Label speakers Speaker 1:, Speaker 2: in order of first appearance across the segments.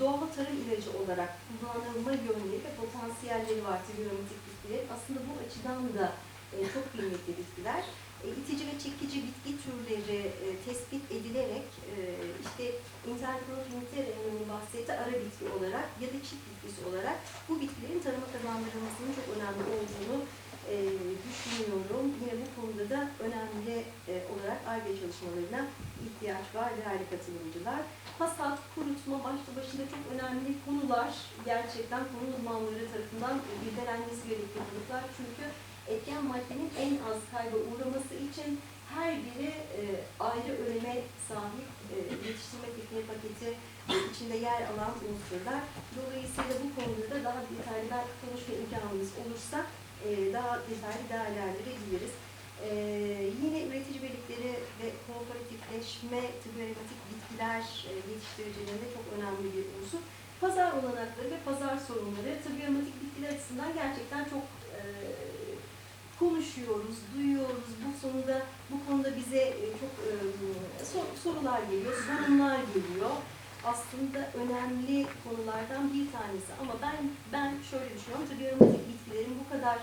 Speaker 1: doğal tarım ilacı olarak kullanılma yönleri ve potansiyelleri var trigonometrik bitkilerin. Aslında bu açıdan da e, çok kıymetli bitkiler. E, itici ve çekici bitki türleri e, tespit edilerek e, işte intercrofinitere'nin bahsetti ara bitki olarak ya da çift bitkisi olarak bu bitkilerin tarıma kazandırılmasının çok önemli olduğunu e, düşünüyorum. Yine bu konuda da önemli e, olarak ARGE çalışmalarına ihtiyaç var değerli katılımcılar. Hasat, kurutma başlı başına çok önemli konular. Gerçekten konu uzmanları tarafından irdelenmesi gerektiği konular. Çünkü etken maddenin en az kayba uğraması için her biri e, ayrı öneme sahip e, yetiştirme tekniği paketi içinde yer alan unsurlar. Dolayısıyla bu konuda da daha detaylı konuşma imkanımız olursa e, daha detaylı değerlendirebiliriz. E, yine üretici birlikleri ve kooperatifleşme tıbbiyotik bitkiler e, yetiştiricilerinde çok önemli bir unsur. Pazar olanakları ve pazar sorunları tıbbiyotik bitkiler açısından gerçekten çok e, konuşuyoruz, duyuyoruz. Bu sonunda bu konuda bize e, çok e, sor- sorular geliyor, sorunlar geliyor. Aslında önemli konulardan bir tanesi ama ben ben şöyle düşünüyorum. Tıbbiyotik bitkilerin bu kadar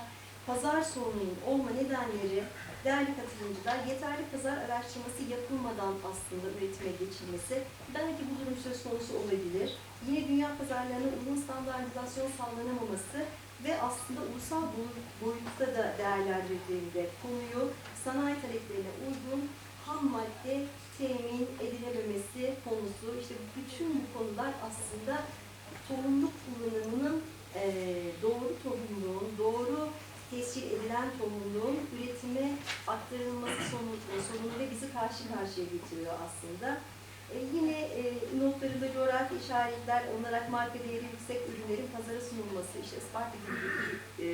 Speaker 1: pazar sorununun olma nedenleri değerli katılımcılar yeterli pazar araştırması yapılmadan aslında üretime geçilmesi belki bu durum söz konusu olabilir. Yine dünya pazarlarına uygun standartizasyon sağlanamaması ve aslında ulusal boy- boyutta da değerlendirdiğinde konuyu sanayi taleplerine uygun ham madde temin edilememesi konusu işte bütün bu konular aslında tohumluk kullanımının eee, doğru tohumluğun, doğru tescil edilen tohumluğun üretime aktarılması sonu- sorunu ve bizi karşı karşıya getiriyor aslında. E, yine e, notlarında coğrafi işaretler olarak marka değeri yüksek ürünlerin pazara sunulması, işte Isparta gibi e,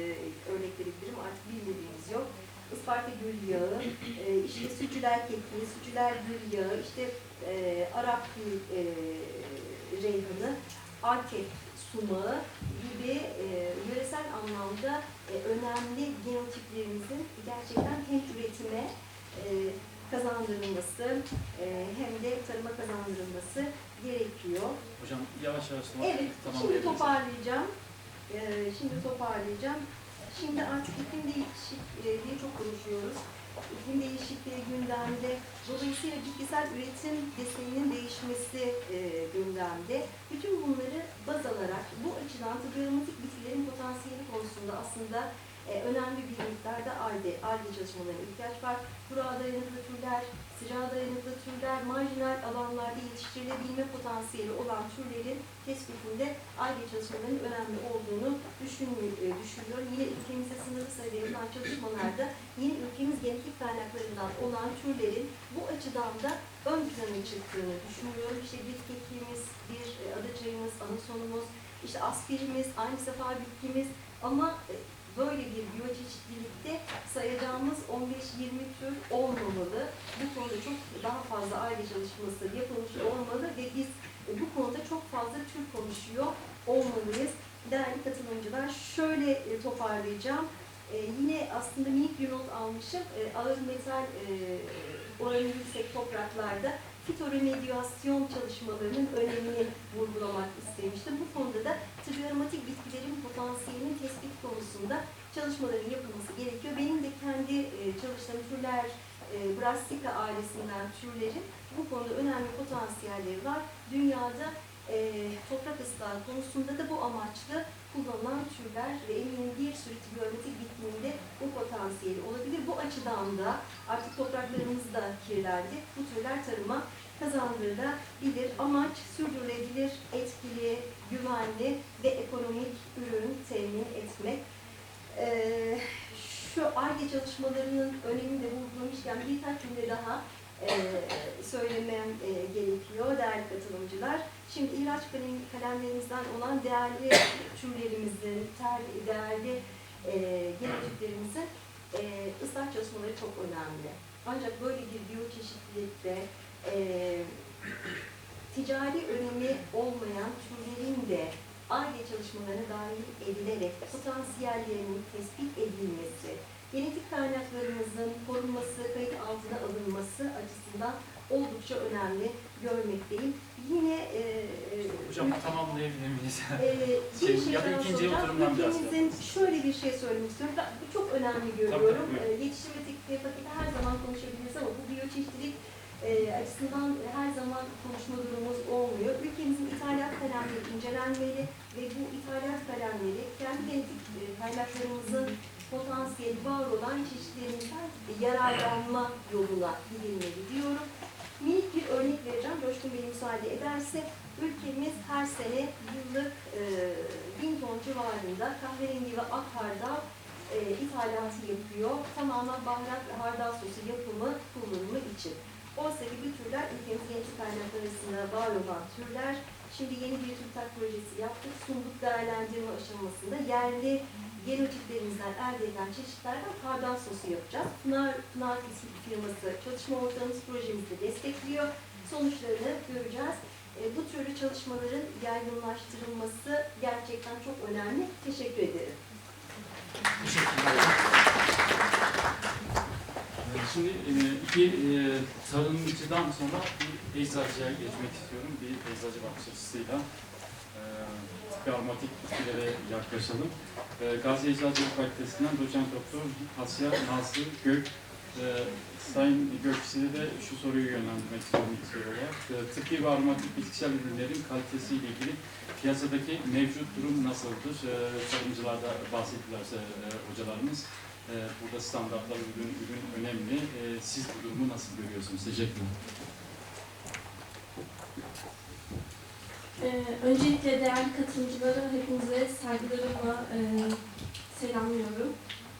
Speaker 1: örnekleri bilirim artık bilmediğimiz yok. Isparta gül yağı, e, işte sütüler kekliği, sütüler gül yağı, işte e, Arap gül e, reyhanı, Antep sumağı gibi e, yöresel anlamda e, önemli genotiplerimizin gerçekten hem üretime e, kazandırılması e, hem de tarıma kazandırılması gerekiyor.
Speaker 2: Hocam yavaş yavaş
Speaker 1: Evet, şimdi toparlayacağım. E, şimdi toparlayacağım. Şimdi artık iklim değişikliği diye çok konuşuyoruz. İklim değişikliği gündemde. Dolayısıyla bitkisel üretim deseninin değişmesi e, gündemde. Bütün bunları baz alarak bu açıdan tıbbiyomatik bitkilerin potansiyeli konusunda aslında e, önemli bir miktarda ARGE, ARGE çalışmalarına ihtiyaç var. Kurağa dayanıklı türler, sıcağa dayanıklı türler, marjinal alanlarda yetiştirilebilme potansiyeli olan türlerin tespitinde ARGE çalışmalarının önemli olduğunu e, düşünüyorum. Yine ülkemizde sınırlı sayıda yapılan çalışmalarda yine ülkemiz genetik kaynaklarından olan türlerin bu açıdan da ön plana çıktığını düşünüyorum. İşte bir kekiğimiz, bir adaçayımız, anasonumuz, işte aspirimiz, aynı sefa bitkimiz ama e, böyle bir biyoçeşitlilikte sayacağımız 15-20 tür olmamalı. Bu konuda çok daha fazla aile çalışması yapılmış olmalı ve biz bu konuda çok fazla tür konuşuyor olmalıyız. Değerli katılımcılar şöyle e, toparlayacağım. E, yine aslında minik bir not almışım. E, ağır metal e, oranı yüksek topraklarda fitoremediyasyon çalışmalarının önemini vurgulamak istemiştim. Bu konuda da trigonomatik bitkilerin potansiyelinin tespit konusunda çalışmaların yapılması gerekiyor. Benim de kendi e, çalıştığım türler e, Brassica ailesinden türlerin bu konuda önemli potansiyelleri var. Dünyada e, toprak ıslahı konusunda da bu amaçlı kullanılan türler ve eminim bir sürü trigonomatik bitkinin de bu potansiyeli olabilir. Bu açıdan da artık topraklarımız da kirlendi. Bu türler tarıma kazandırılabilir. Amaç sürdürülebilir, etkili, güvenli ve ekonomik ürün temin etmek. Ee, şu ARGE çalışmalarının önemini de vurgulamışken birkaç cümle daha e, söylemem e, gerekiyor değerli katılımcılar. Şimdi kalem- kalemlerimizden olan değerli türlerimizin, ter- değerli e, genotiplerimizin e, ıslah çalışmaları çok önemli. Ancak böyle bir biyoçeşitlilikte e, ticari önemi olmayan türlerin de ARGE çalışmalarına dahil edilerek potansiyellerinin tespit edilmesi, genetik kaynaklarımızın korunması, kayıt altına alınması açısından oldukça önemli görmekteyim. Yine e, e,
Speaker 2: Hocam tamamlayabilir miyiz? Şey,
Speaker 1: bir şey
Speaker 2: ya da ikinci oturumdan biraz
Speaker 1: şöyle bir şey söylemek istiyorum. Ben bu çok önemli görüyorum.
Speaker 2: Tabii,
Speaker 1: Ee, Yetişim ve teknik paketi her zaman konuşabiliriz ama bu biyoçeşitlilik e, açısından her zaman konuşma durumumuz olmuyor. Ülkemizin ithalat kalemleri incelenmeli ve bu ithalat kalemleri kendi genetik e, kaynaklarımızın potansiyeli var olan çeşitlerimizden yararlanma yoluna gidilmeli diyorum. Minik bir örnek vereceğim. Coşkun Bey müsaade ederse ülkemiz her sene yıllık e, bin ton civarında kahverengi ve ak hardal e, ithalatı yapıyor. Tamamen baharat ve hardal sosu yapımı kullanımı için. Oysa ki bu türler ülkemizin genetik kaynaklar arasında var olan türler. Şimdi yeni bir TÜRKTAK projesi yaptık. Sunduk değerlendirme aşamasında yerli genotiplerimizden elde edilen çeşitlerden hardal sosu yapacağız. Pınar, Pınar firması çalışma ortağımız projemizi destekliyor. Sonuçlarını göreceğiz. E, bu türlü çalışmaların yaygınlaştırılması gerçekten çok önemli. Teşekkür ederim.
Speaker 2: Teşekkürler. Şimdi e, iki e, tarımcıdan sonra bir eczacıya geçmek istiyorum. Bir eczacı bakış açısıyla e, tıbbi aromatik bitkilere yaklaşalım. E, Gazi Eczacılık Fakültesinden doçent doktor Asya Nazlı Gök. E, Sayın Gök size de şu soruyu yönlendirmek istiyorum ilk soru olarak. E, tıbbi ve aromatik bitkisel ürünlerin kalitesiyle ilgili piyasadaki mevcut durum nasıldır? E, tarımcılarda bahsettilerse e, hocalarımız. Ee, Burada standartlar, ürün, ürün önemli. Ee, Siz bu durumu nasıl görüyorsunuz? Teşekkürler.
Speaker 3: Ee, öncelikle değerli katılımcılara hepinize saygılarımla e, selamlıyorum.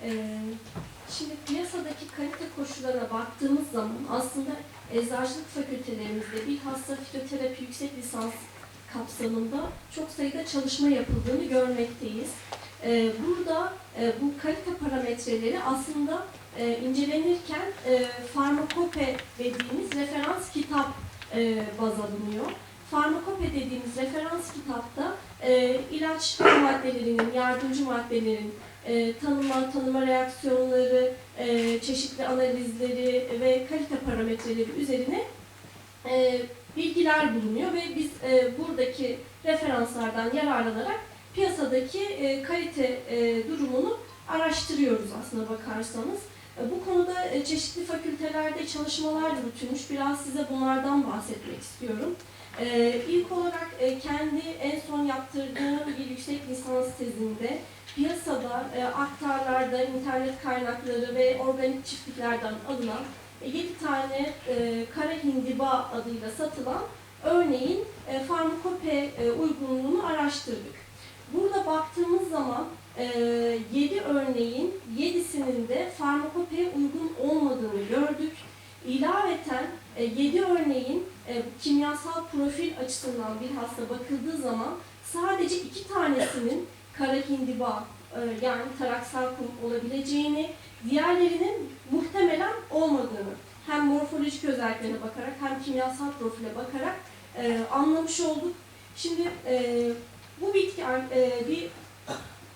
Speaker 3: Ee, şimdi piyasadaki kalite koşullarına baktığımız zaman aslında eczacılık fakültelerimizde bilhassa fitoterapi yüksek lisans kapsamında çok sayıda çalışma yapıldığını görmekteyiz. Ee, burada e, bu kalite parametreleri aslında e, incelenirken e, farmakope dediğimiz referans kitap e, baz alınıyor. Farmakope dediğimiz referans kitapta e, ilaç maddelerinin, yardımcı maddelerin e, tanıma, tanıma reaksiyonları, e, çeşitli analizleri ve kalite parametreleri üzerine e, bilgiler bulunuyor ve biz e, buradaki referanslardan yararlanarak piyasadaki e, kalite e, durumunu araştırıyoruz aslına bakarsanız. E, Bu konuda e, çeşitli fakültelerde çalışmalar yürütülmüş. Biraz size bunlardan bahsetmek istiyorum. Ee, ilk olarak e, kendi en son yaptırdığım bir yüksek lisans tezinde piyasada e, aktarlarda, internet kaynakları ve organik çiftliklerden alınan 7 tane e, kara hindiba adıyla satılan örneğin e, farmakope e, uygunluğunu araştırdık. Burada baktığımız zaman 7 örneğin 7'sinin de farmakopeye uygun olmadığını gördük. İlaveten 7 örneğin e, kimyasal profil açısından bilhassa bakıldığı zaman sadece iki tanesinin kara hindiba e, yani taraksal kum olabileceğini, diğerlerinin muhtemelen olmadığını hem morfolojik özelliklerine bakarak hem kimyasal profile bakarak e, anlamış olduk. Şimdi bu bitki bir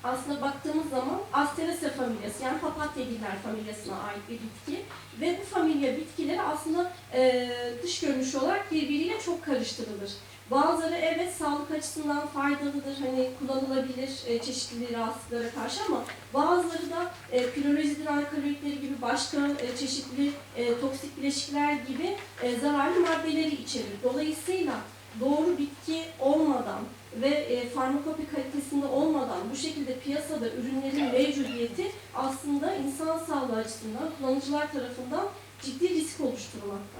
Speaker 3: aslında baktığımız zaman Asteracea familyası yani papatyagiller familyasına ait bir bitki ve bu familya bitkileri aslında e, dış görünüş olarak birbiriyle çok karıştırılır. Bazıları evet sağlık açısından faydalıdır, hani kullanılabilir e, çeşitli rahatsızlıklara karşı ama bazıları da e, pirolojidin alkaloidleri gibi başka e, çeşitli e, toksik bileşikler gibi e, zararlı maddeleri içerir. Dolayısıyla doğru bitki olmadan ve e, farmakopi kalitesinde olmadan bu şekilde piyasada ürünlerin mevcudiyeti aslında insan sağlığı açısından kullanıcılar tarafından ciddi risk oluşturmakta.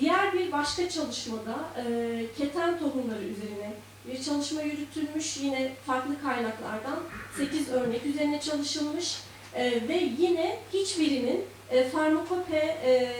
Speaker 3: Diğer bir başka çalışmada e, keten tohumları üzerine bir çalışma yürütülmüş. Yine farklı kaynaklardan 8 örnek üzerine çalışılmış E, ve yine hiçbirinin e, farmakope e,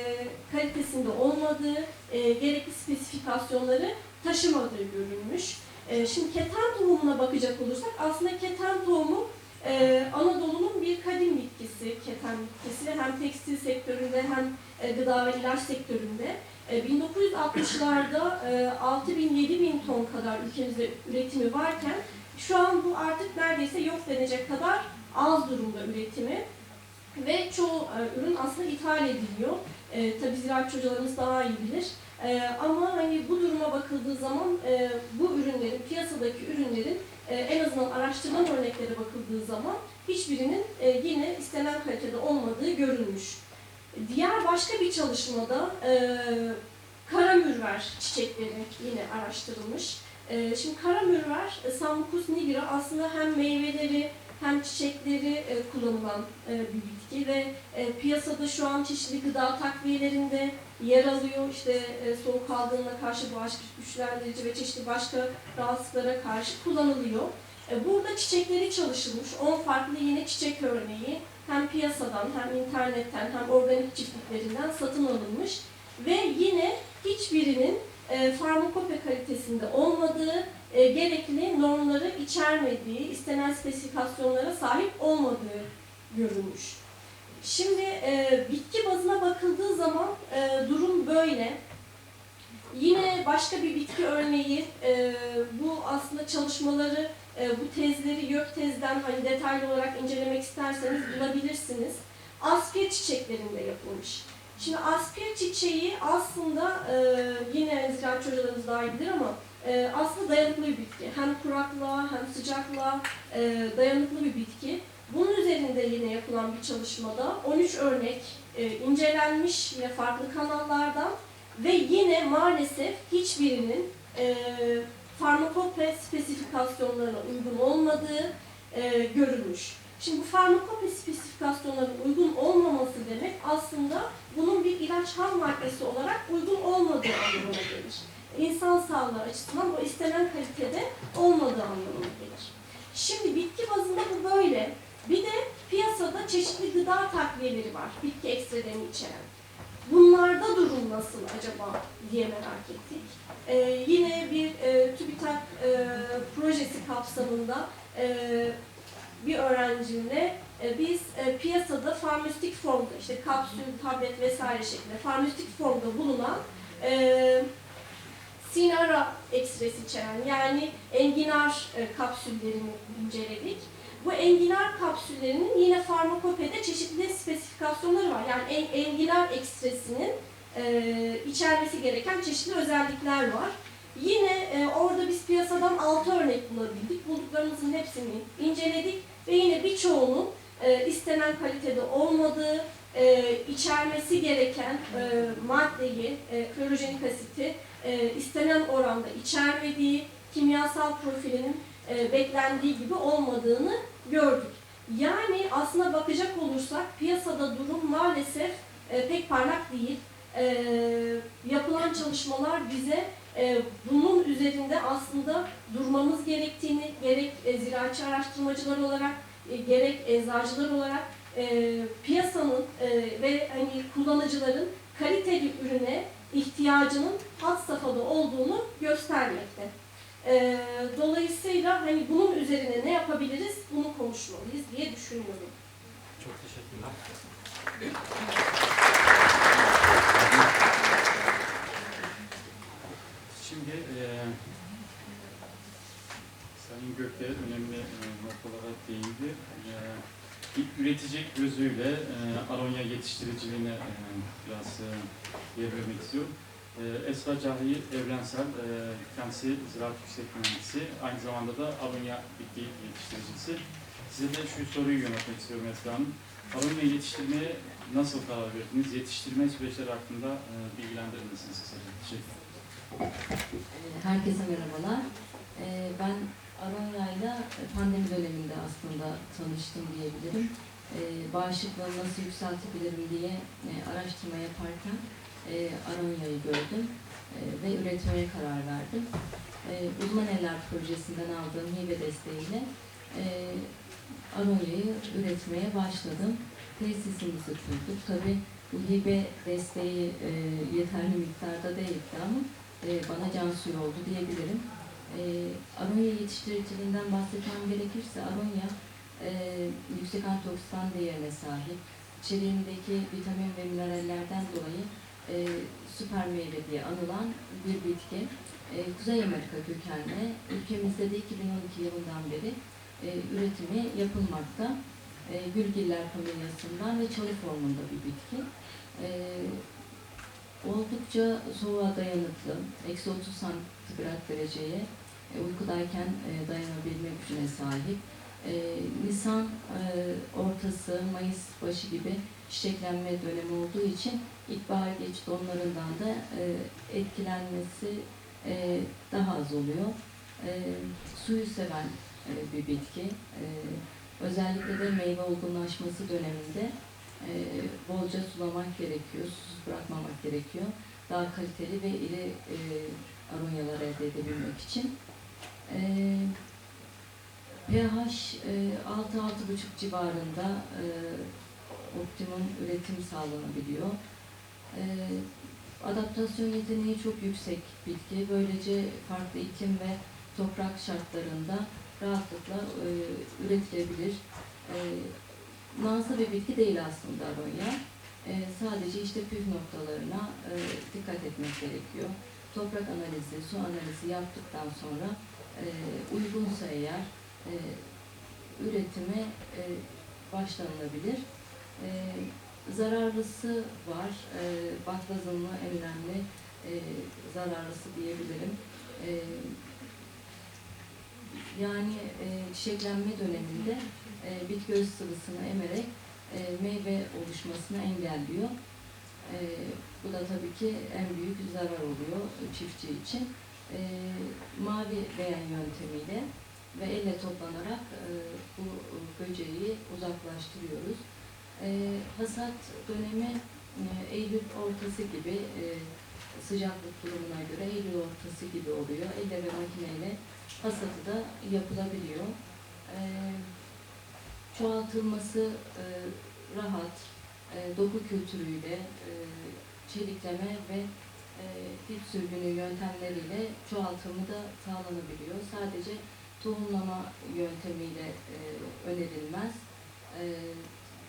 Speaker 3: kalitesinde olmadığı, e, gerekli spesifikasyonları taşımadığı görülmüş. E, şimdi keten tohumuna bakacak olursak aslında keten tohumu e, Anadolu'nun bir kadim bitkisi, keten bitkisi hem tekstil sektöründe hem e, gıda ve ilaç sektöründe. E, 1960'larda e, 6 bin 7 bin ton kadar ülkemizde üretimi varken şu an bu artık neredeyse yok denecek kadar az durumda üretimi ve çoğu e, ürün aslında ithal ediliyor. E, tabii ziraatçı hocalarımız daha iyi bilir. E, ama hani bu duruma bakıldığı zaman e, bu ürünlerin, piyasadaki ürünlerin e, en azından araştırma örneklere bakıldığı zaman hiçbirinin e, yine istenen kalitede olmadığı görülmüş. Diğer başka bir çalışmada e, karamürver çiçekleri yine araştırılmış. E, şimdi karamürver, e, Sambucus nigra aslında hem meyveleri hem çiçekleri e, kullanılan e, bir bitki ve e, piyasada şu an çeşitli gıda takviyelerinde yer alıyor. İşte soğuk algınlığına karşı bağışıklık güçlendirici ve çeşitli başka rahatsızlıklara karşı kullanılıyor. Burada çiçekleri çalışılmış. 10 farklı yine çiçek örneği hem piyasadan hem internetten hem organik çiftliklerinden satın alınmış ve yine hiçbirinin farmakope kalitesinde olmadığı, e, gerekli normları içermediği, istenen spesifikasyonlara sahip olmadığı görülmüş. Şimdi e, bitki bazına bakıldığı zaman e, durum böyle. Yine başka bir bitki örneği, e, bu aslında çalışmaları, e, bu tezleri YÖK tezden hani detaylı olarak incelemek isterseniz bulabilirsiniz. Aspir çiçeklerinde yapılmış. Şimdi aspir çiçeği aslında e, yine ziraatçı hocalarımız daha iyi bilir ama e, aslında dayanıklı bir bitki. Hem kuraklığa hem sıcaklığa e, dayanıklı bir bitki. Bunun üzerinde yine yapılan bir çalışmada 13 örnek e, incelenmiş yine farklı kanallardan ve yine maalesef hiçbirinin e, farmakope spesifikasyonlarına uygun olmadığı e, görülmüş. Şimdi bu farmakope spesifikasyonlarına uygun olmaması demek aslında bunun bir ilaç ham maddesi olarak uygun olmadığı anlamına gelir. İnsan sağlığı açısından o istenen kalitede olmadığı anlamına gelir. Şimdi bitki bazında bu böyle. Bir de piyasada çeşitli gıda takviyeleri var, bitki ekstrelerini içeren. Bunlarda durum nasıl acaba diye merak ettik. Ee, yine bir e, TÜBİTAK e, projesi kapsamında e, bir öğrencimle e, biz e, piyasada farmasötik formda işte kapsül, tablet vesaire şeklinde farmasötik formda bulunan e, sinara ekstresi içeren yani enginar e, kapsüllerini inceledik. Bu enginar kapsüllerinin yine farmakopede çeşitli spesifikasyonları var. Yani en, enginar ekstresinin e, içermesi gereken çeşitli özellikler var. Yine e, orada biz piyasadan 6 örnek bulabildik. Bulduklarımızın hepsini inceledik ve yine birçoğunun istenen kalitede olmadığı, içermesi gereken maddeyi, klorojenik asiti e, istenen oranda içermediği, kimyasal profilinin e, beklendiği gibi olmadığını gördük. Yani aslına bakacak olursak piyasada durum maalesef e, pek parlak değil. E, yapılan çalışmalar bize e, bunun üzerinde aslında durmamız gerektiğini gerek e, ziraatçı araştırmacılar olarak e, gerek eczacılar olarak e, piyasanın e, ve hani kullanıcıların kaliteli ürüne ihtiyacının had safhada olduğunu göstermekte. E, dolayısıyla hani bunun üzerine ne yapabiliriz bunu konuşmalıyız diye düşünüyorum.
Speaker 2: Çok teşekkürler. Şimdi e, Sayın Gökte önemli e, noktalara değindi. E, üretici gözüyle e, aronya yetiştiriciliğine e, biraz e, yer vermek istiyorum. E, Esra Cahil Evrensel, e, kendisi ziraat yüksek mühendisi, aynı zamanda da aronya bitki yetiştiricisi. Size de şu soruyu yöneltmek istiyorum Esra Hanım. Aronya yetiştirmeye nasıl karar verdiniz? Yetiştirme süreçleri hakkında e, bilgilendirir misiniz? Teşekkür ederim.
Speaker 4: Herkese merhabalar. Ee, Ben Aronya'yla pandemi döneminde aslında tanıştım diyebilirim. Ee, Bağışıklığı nasıl yükseltebilirim diye e, araştırma yaparken e, Aronya'yı gördüm e, ve üretmeye karar verdim. E, Uzman Eller Projesi'nden aldığım hibe desteğiyle e, Aronya'yı üretmeye başladım. Tesisimizi kurduk. Tabii bu hibe desteği e, yeterli miktarda değildi ama e, bana can suyu oldu diyebilirim. E, Aronya yetiştiriciliğinden bahsetmem gerekirse Aronya e, yüksek antioksidan değerine sahip. İçeriğindeki vitamin ve minerallerden dolayı e, süper meyve diye anılan bir bitki. E, Kuzey Amerika kökenli. Ülkemizde de 2012 yılından beri e, üretimi yapılmakta. E, Gülgiller familyasından ve çalı formunda bir bitki. E, Oldukça soğuğa dayanıklı, eksi 30 santigrat dereceye e, uykudayken e, dayanabilme gücüne sahip. E, Nisan ortası, Mayıs başı gibi çiçeklenme dönemi olduğu için ilkbahar geç donlarından da etkilenmesi daha az oluyor. Suyu seven bir bitki. Özellikle de meyve olgunlaşması döneminde bolca sulamak gerekiyor, bırakmamak gerekiyor. Daha kaliteli ve iri e, aronyalar elde edebilmek için. E, pH e, 6-6,5 civarında e, optimum üretim sağlanabiliyor. E, adaptasyon yeteneği çok yüksek bitki. Böylece farklı iklim ve toprak şartlarında rahatlıkla e, üretilebilir. E, nazlı bir bitki değil aslında aronya. E, sadece işte püf noktalarına e, dikkat etmek gerekiyor. Toprak analizi, su analizi yaptıktan sonra e, uygunsa eğer e, üretime e, başlanılabilir. E, zararlısı var. E, baklazanlı zararlısı diyebilirim. Yani çiçeklenme döneminde e, bitki öz sıvısını emerek e, meyve oluşmasını engelliyor. E, bu da tabii ki en büyük zarar oluyor çiftçi için. E, mavi beğen yöntemiyle ve elle toplanarak e, bu böceği uzaklaştırıyoruz. E, hasat dönemi e, Eylül ortası gibi e, sıcaklık durumuna göre Eylül ortası gibi oluyor. Elle ve makineyle hasatı da yapılabiliyor. E, çoğaltılması e, rahat, e, doku kültürüyle, e, çelikleme ve e, dip sürgünü yöntemleriyle çoğaltımı da sağlanabiliyor. Sadece tohumlama yöntemiyle e, önerilmez. E,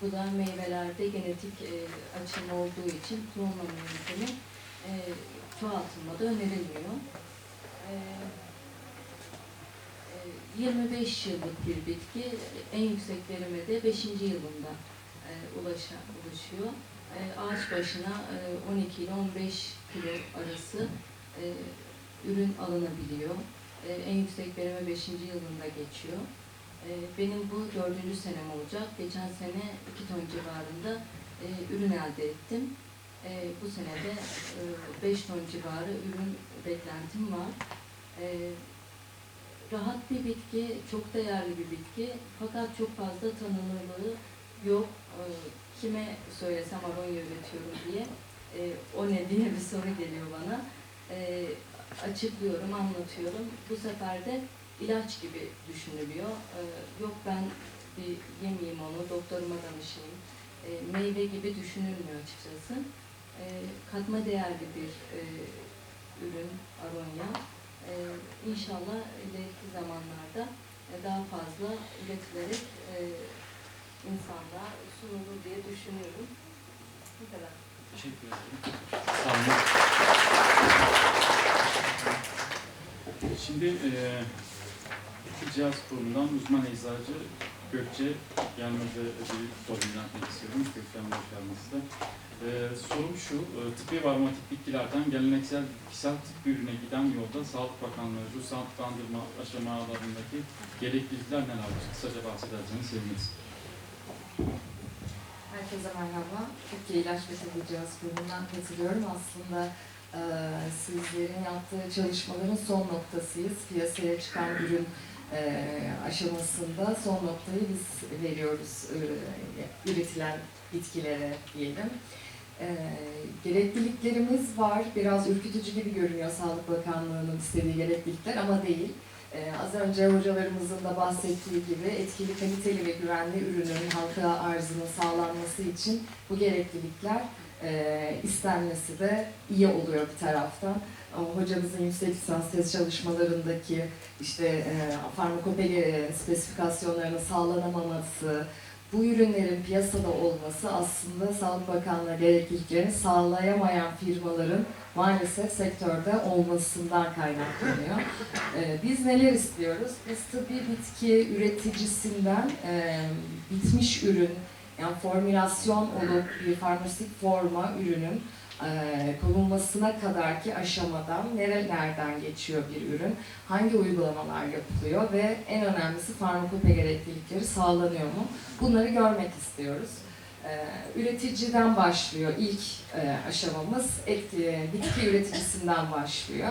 Speaker 4: bu da meyvelerde genetik e, açılma olduğu için tohumlama yöntemi e, çoğaltılmada önerilmiyor. E, 25 yıllık bir bitki en yüksek verime de 5. yılında e, ulaşa, ulaşıyor. E, ağaç başına e, 12 ile 15 kilo arası e, ürün alınabiliyor. E, en yüksek verime 5. yılında geçiyor. E, benim bu dördüncü senem olacak. Geçen sene 2 ton civarında e, ürün elde ettim. E, bu sene de 5 ton civarı ürün beklentim var. E, rahat bir bitki, çok değerli bir bitki fakat çok fazla tanınırlığı yok. E, kime söylesem aronya üretiyorum diye e, o ne diye bir soru geliyor bana. E, açıklıyorum, anlatıyorum. Bu sefer de ilaç gibi düşünülüyor. Yok ben bir yemeyeyim onu, doktoruma danışayım. Meyve gibi düşünülmüyor açıkçası. Katma değerli bir e, ürün aronya. E, inşallah ileriki zamanlarda e, daha fazla üretilerek e, insanlığa sunulur diye düşünüyorum. Bu kadar.
Speaker 2: Teşekkür ederim. Sağ olun. Şimdi e, Cihaz Kurumu'ndan uzman eczacı Gökçe Gelmez'e bir soru yöneltmek istiyorum. Gökçe Hanım hoş geldiniz size. E, sorum şu, e, tıbbi ve aromatik bitkilerden geleneksel bitkisel tıbbi ürüne giden yolda Sağlık Bakanlığı ruhsatlandırma aşamalarındaki gereklilikler nelerdir? Kısaca bahsederseniz seviniriz.
Speaker 5: Herkese merhaba. Türkiye İlaç ve Tıbbi Cihaz Kurumu'ndan katılıyorum. Aslında e, sizlerin yaptığı çalışmaların son noktasıyız. Piyasaya çıkan ürün e, aşamasında son noktayı biz veriyoruz e, üretilen bitkilere diyelim. E, gerekliliklerimiz var. Biraz ürkütücü gibi görünüyor Sağlık Bakanlığı'nın istediği gereklilikler ama değil. Ee, az önce hocalarımızın da bahsettiği gibi etkili, kaliteli ve güvenli ürünün halka arzının sağlanması için bu gereklilikler e, istenmesi de iyi oluyor bir taraftan. Ama hocamızın yüksek lisans tez çalışmalarındaki işte e, farmakopeli spesifikasyonlarının sağlanamaması, bu ürünlerin piyasada olması aslında Sağlık Bakanlığı gerekliliklerini sağlayamayan firmaların maalesef sektörde olmasından kaynaklanıyor. Ee, biz neler istiyoruz? Biz tıbbi bitki üreticisinden e, bitmiş ürün, yani formülasyon olup bir farmasik forma ürünün e, konulmasına kadarki aşamadan nerelerden geçiyor bir ürün, hangi uygulamalar yapılıyor ve en önemlisi farmakope gereklilikleri sağlanıyor mu? Bunları görmek istiyoruz. E, üreticiden başlıyor ilk e, aşamamız, etki, bitki üreticisinden başlıyor.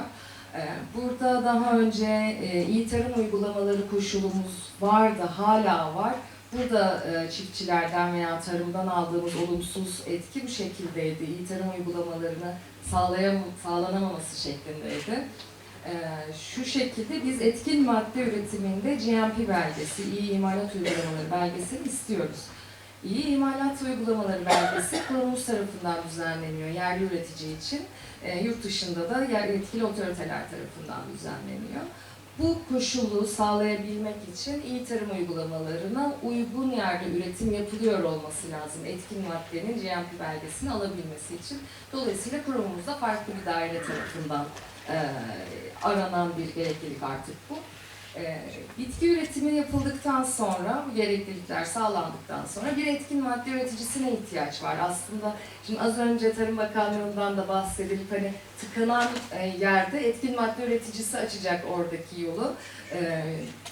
Speaker 5: Burada daha önce iyi tarım uygulamaları koşulumuz vardı, hala var. Burada e, çiftçilerden veya tarımdan aldığımız olumsuz etki bu şekildeydi. İyi tarım uygulamalarını sağlayam sağlanamaması şeklindeydi. E, şu şekilde biz etkin madde üretiminde GMP belgesi, iyi imalat uygulamaları belgesini istiyoruz. İyi imalat uygulamaları belgesi kurumumuz tarafından düzenleniyor yerli üretici için. E, yurt dışında da yer yetkili otoriteler tarafından düzenleniyor. Bu koşulu sağlayabilmek için iyi tarım uygulamalarına uygun yerde üretim yapılıyor olması lazım. Etkin maddenin GMP belgesini alabilmesi için. Dolayısıyla kurumumuzda farklı bir daire tarafından e, aranan bir gereklilik artık bu. E, bitki üretimi yapıldıktan sonra, bu gereklilikler sağlandıktan sonra bir etkin madde üreticisine ihtiyaç var. Aslında şimdi az önce Tarım Bakanlığı'ndan da bahsedilip hani tıkanan e, yerde etkin madde üreticisi açacak oradaki yolu. E,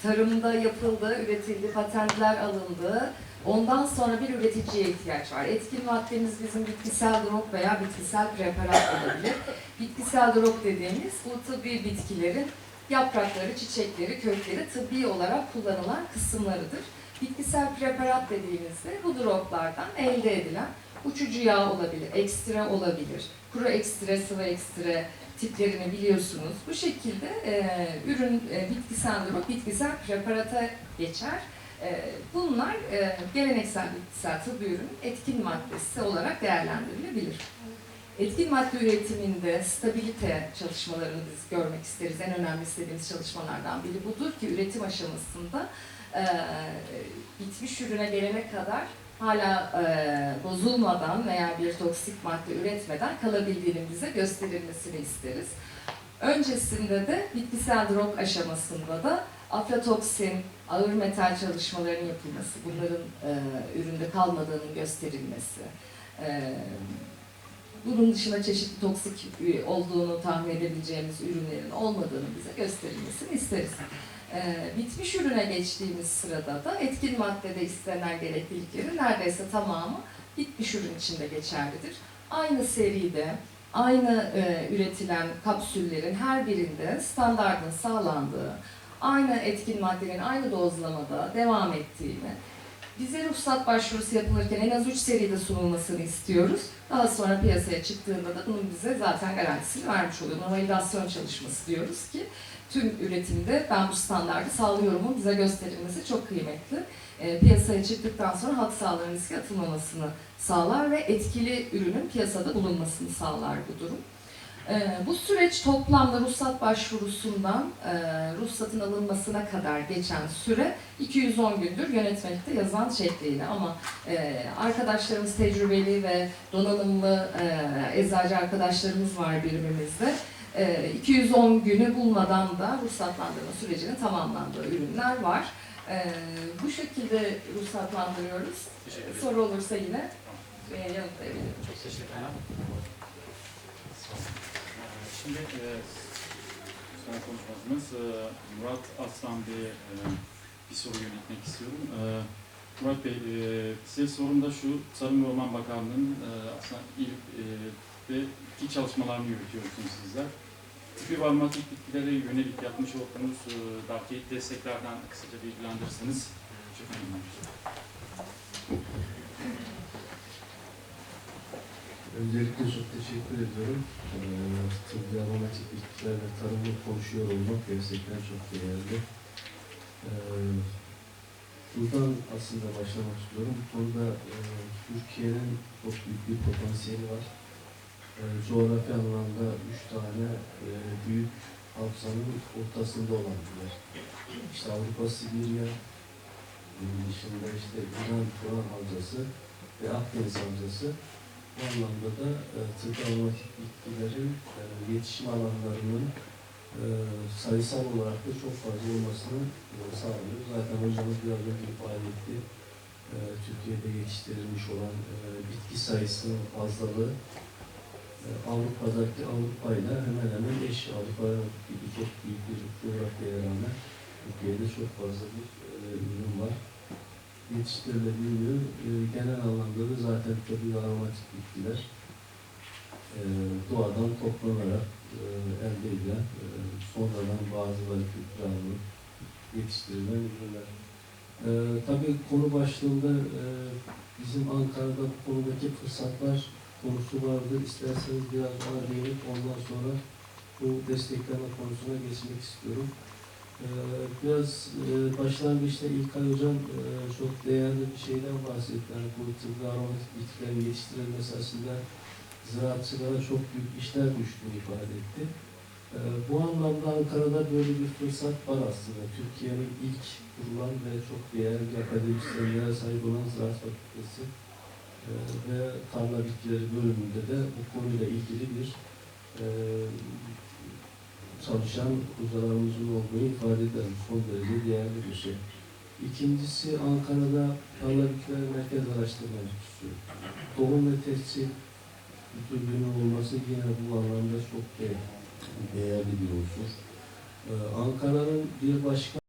Speaker 5: tarımda yapıldı, üretildi, patentler alındı. Ondan sonra bir üreticiye ihtiyaç var. Etkin maddemiz bizim bitkisel drog veya bitkisel preparat olabilir. Bitkisel drog dediğimiz bu tıbbi bitkilerin yaprakları, çiçekleri, kökleri tıbbi olarak kullanılan kısımlarıdır. Bitkisel preparat dediğimizde bu droglardan elde edilen uçucu yağ olabilir, ekstra olabilir, kuru ekstra, sıvı ekstra tiplerini biliyorsunuz. Bu şekilde e, ürün e, bitkisel drog, bitkisel preparata geçer. E, bunlar e, geleneksel bitkisel tıbbi ürün etkin maddesi olarak değerlendirilebilir. Etkin madde üretiminde stabilite çalışmalarını biz görmek isteriz. En önemli istediğimiz çalışmalardan biri budur ki üretim aşamasında e, bitmiş ürüne gelene kadar hala e, bozulmadan veya bir toksik madde üretmeden kalabildiğinin bize gösterilmesini isteriz. Öncesinde de bitkisel drog aşamasında da aflatoksin, ağır metal çalışmalarının yapılması, bunların e, üründe kalmadığının gösterilmesi, e, bunun dışında çeşitli toksik e, olduğunu tahmin edebileceğimiz ürünlerin olmadığını bize gösterilmesini isteriz. Ee, bitmiş ürüne geçtiğimiz sırada da etkin maddede istenen gerekliliklerin neredeyse tamamı bitmiş ürün içinde geçerlidir. Aynı seride, aynı e, üretilen kapsüllerin her birinde standardın sağlandığı, aynı etkin maddenin aynı dozlamada devam ettiğini, bize ruhsat başvurusu yapılırken en az 3 seride sunulmasını istiyoruz. Daha sonra piyasaya çıktığında da bunun bize zaten garantisini vermiş oluyor. Buna validasyon çalışması diyoruz ki tüm üretimde ben bu standardı sağlıyorumun bize gösterilmesi çok kıymetli. E, piyasaya çıktıktan sonra halk sağlığı riski atılmamasını sağlar ve etkili ürünün piyasada bulunmasını sağlar bu durum. E, bu süreç toplamda ruhsat başvurusundan e, ruhsatın alınmasına kadar geçen süre 210 gündür yönetmelikte yazan şekliyle ama e, arkadaşlarımız tecrübeli ve donanımlı e, eczacı arkadaşlarımız var birimimizde. E, 210 günü bulmadan da ruhsatlandırma sürecinin tamamlandığı ürünler var. E, bu şekilde ruhsatlandırıyoruz. Soru olursa yine e, yanıtlayabilirim.
Speaker 2: Çok teşekkürler. Şimdi e, son konuşmamız e, Murat Aslan Bey'e e, bir soru yönetmek istiyorum. E, Murat Bey, e, size sorum da şu, Tarım ve Orman Bakanlığı'nın e, aslında ilk e, ve iki çalışmalarını yürütüyorsunuz sizler. Tüpü ve aromatik bitkilere yönelik yapmış olduğunuz e, daki desteklerden kısaca bilgilendirirseniz çok memnun oluruz.
Speaker 6: Öncelikle çok teşekkür ediyorum. Ee, tıbbi aromatik bitkiler ve tarımı konuşuyor olmak gerçekten çok değerli. Ee, buradan aslında başlamak istiyorum. Bu konuda e, Türkiye'nin çok büyük bir potansiyeli var. E, coğrafi anlamda üç tane e, büyük havzanın ortasında olan bir yer. İşte Avrupa Sibirya, bunun dışında işte İran Turan Havzası ve Akdeniz Havzası. Bu anlamda da e, aromatik bitkilerin e, yetişim alanlarının e, sayısal olarak da çok fazla olmasını e, sağlıyor. Zaten hocamız biraz önce ifade etti. E, Türkiye'de yetiştirilmiş olan e, bitki sayısının fazlalığı e, Avrupa'daki Avrupa'yla hemen hemen eş Avrupa gibi çok büyük bir coğrafyaya rağmen Türkiye'de çok fazla bir e, ürün var. Yetiştirilebiliyor. E, genel anlamda da zaten tabii aromatik bitkiler doğadan toplanarak e, elde edilen, e, sonradan bazıları kültür alınıp yetiştirilen ürünler. E, tabii konu başlığında bizim Ankara'da bu konudaki fırsatlar konusu vardı. İsterseniz biraz daha değinip ondan sonra bu destekleme konusuna geçmek istiyorum. Ee, Biraz e, başlangıçta İlkay Hocam e, çok değerli bir şeyden bahsetti. Yani bu tıbbi aromatik bitkilerin yetiştirilmesi aslında ziraatçılara çok büyük işler düştüğünü ifade etti. Ee, Bu anlamda Ankara'da böyle bir fırsat var aslında. Türkiye'nin ilk kurulan ve çok değerli akademisyenlere sahip olan Ziraat Fakültesi e, ve tarla bitkileri bölümünde de bu konuyla ilgili bir çalışan hocalarımızın olduğunu ifade ederim. Son derece değerli bir şey. İkincisi Ankara'da tarla bitkileri merkez araştırma enstitüsü. Tohum ve tescil müdürlüğünün olması yine bu anlamda çok değerli bir unsur. Ee, Ankara'nın bir başka